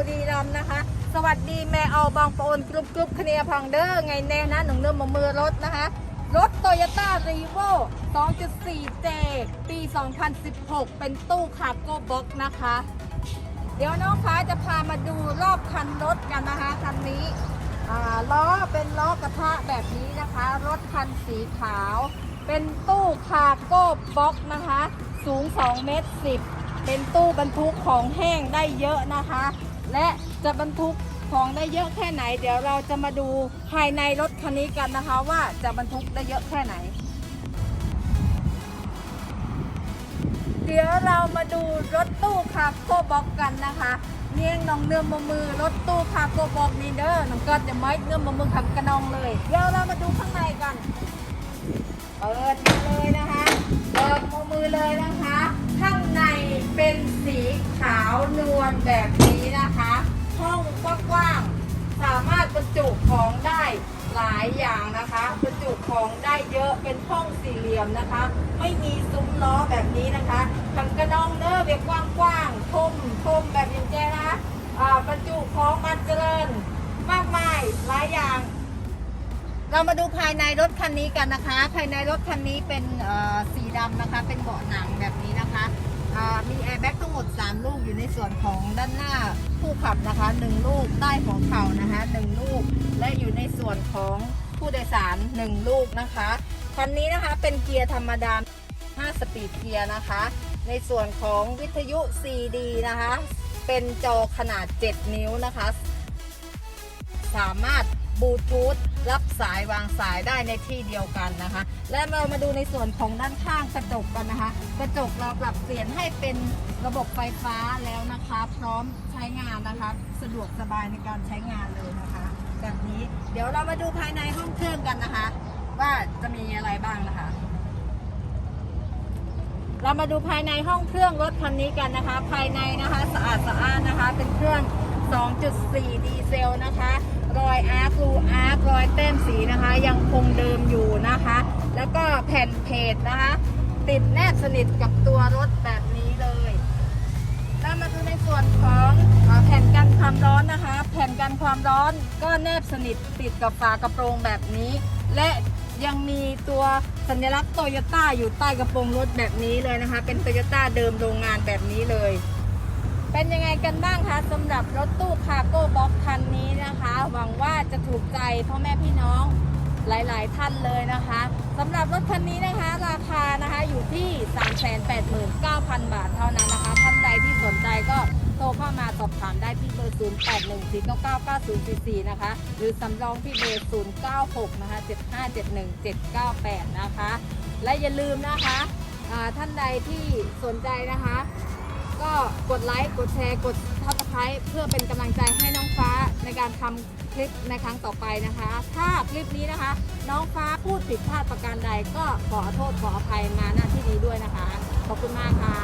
บุรีรัมย์นะคะ สวัสดีแม่เอาบางปอนกรุบกรุบคเนียพังเด้อไงแน่นะหนุ่งเนื้อมามือรถนะคะ รถโตโยต้ารีโว 2.4J ปี 2016 เป็นตู้คาร์โก้บ็อกนะคะ เดี๋ยวน้องฟ้าจะพามาดูรอบคันรถกันนะคะคันนี้ล้อเป็นล้อกระทะแบบนี้นะคะ รถคันสีขาว เป็นตู้คาร์โก้บ็อกนะคะ สูง 2 เมตร 10 เป็นตู้บรรทุกของแห้งได้เยอะนะคะ และจะบรรทุกของได้เยอะแค่ไหน เดี๋ยวเราจะมาดูภายในรถคันนี้กันนะคะ ว่าจะบรรทุกได้เยอะแค่ไหน เดี๋ยวเรามาดูรถตู้คาโกบ็อกกันนะคะเนียงน้องเนื้อมมือรถตู้คาโกบอกนี่เด้อน้องก็จะไม่เนื้อมมือขับกระนองเลยเดี๋ยวเรามาดูข้างในกัน เปิดมาเลยนะคะเปิดมือเลยนะคะ ข้างในเป็นสีขาวนวลแบบายอย่างนะคะบรรจุของได้เยอะเป็นห้องสี่เหลี่ยมนะคะ ไม่มีซุ้มล้อแบบนี้นะคะขังกระนองเด้อแบบกว้างๆทมทมแบบอย่างแจนะบรรจุของมันเจริญ มากมายหลายอย่าง เรามาดูภายในรถคันนี้กันนะคะ ภายในรถคันนี้เป็นสีดำนะคะ เป็นเบาะหนังแบบนี้นะคะ อ่ามีแอร์แบ็กทั้งหมด 3 ลูกอยู่ในส่วนของด้านหน้าผู้ขับนะคะ 1 ลูกใต้หัวเข่านะคะ1ลูก และอยู่ในส่วนของผู้โดยสาร 1 ลูกนะคะคันนี้นะคะเป็นเกียร์ธรรมดา 5 สปีดเกียร์นะคะ ในส่วนของวิทยุ CD นะคะ เป็นจอขนาด 7 นิ้วนะคะ สามารถ บลูทูธรับสายวางสายได้ในที่เดียวกันนะคะ และเรามาดูในส่วนของด้านข้างกระจกกันนะคะ กระจกเราปรับเปลี่ยนให้เป็นระบบไฟฟ้าแล้วนะคะ พร้อมใช้งานนะคะ สะดวกสบายในการใช้งานเลยนะคะ แบบนี้เดี๋ยวเรามาดูภายในห้องเครื่องกันนะคะ ว่าจะมีอะไรบ้างนะคะ เรามาดูภายในห้องเครื่องรถคันนี้กันนะคะ ภายในนะคะ สะอาดสะอ้านนะคะ เป็นเครื่อง 2.4 ดีเซลนะคะ รอยอาร์ครูอาร์ครอยแต้มสีนะคะ ยังคงเดิมอยู่นะคะ แล้วก็แผ่นเพจนะคะ ติดแนบสนิทกับตัวรถแบบนี้เลยแล้วมาดูในส่วนของอแผ่นกันความร้อนนะคะ แผ่นกันความร้อนก็แนบสนิทติดกับฝากระโปรงแบบนี้ และยังมีตัวสัญลักษณ์โตโยต้าอยู่ใต้กระโปรงรถแบบนี้เลยนะคะ เป็นโตโยต้าเดิมโรงงานแบบนี้เลย เป็นยังไงกันบ้างคะสำหรับรถตู้คาร์โก้บ็อกคันนี้นะคะ หวังว่าจะถูกใจพ่อแม่พี่น้องหลาย ๆ ท่านเลยนะคะสำหรับรถคันนี้นะคะ ราคานะคะอยู่ที่ 389,000 บาทเท่านั้นนะคะ ท่านใดที่สนใจก็โทรเข้ามาสอบถามได้ที่เบอร์ 0814999044 นะคะ หรือสำรองที่เบอร์ 096 นะคะ 7571798 นะคะ และอย่าลืมนะคะท่านใดที่สนใจนะคะ ก็กดไลค์ กดแชร์ กดทับสไครต์เพื่อเป็นกำลังใจให้น้องฟ้าในการทำคลิปในครั้งต่อไปนะคะ ถ้าคลิปนี้นะคะ น้องฟ้าพูดผิดพลาดประการใดก็ขอโทษขออภัยมาหน้าที่นี้ด้วยนะคะ ขอบคุณมากค่ะ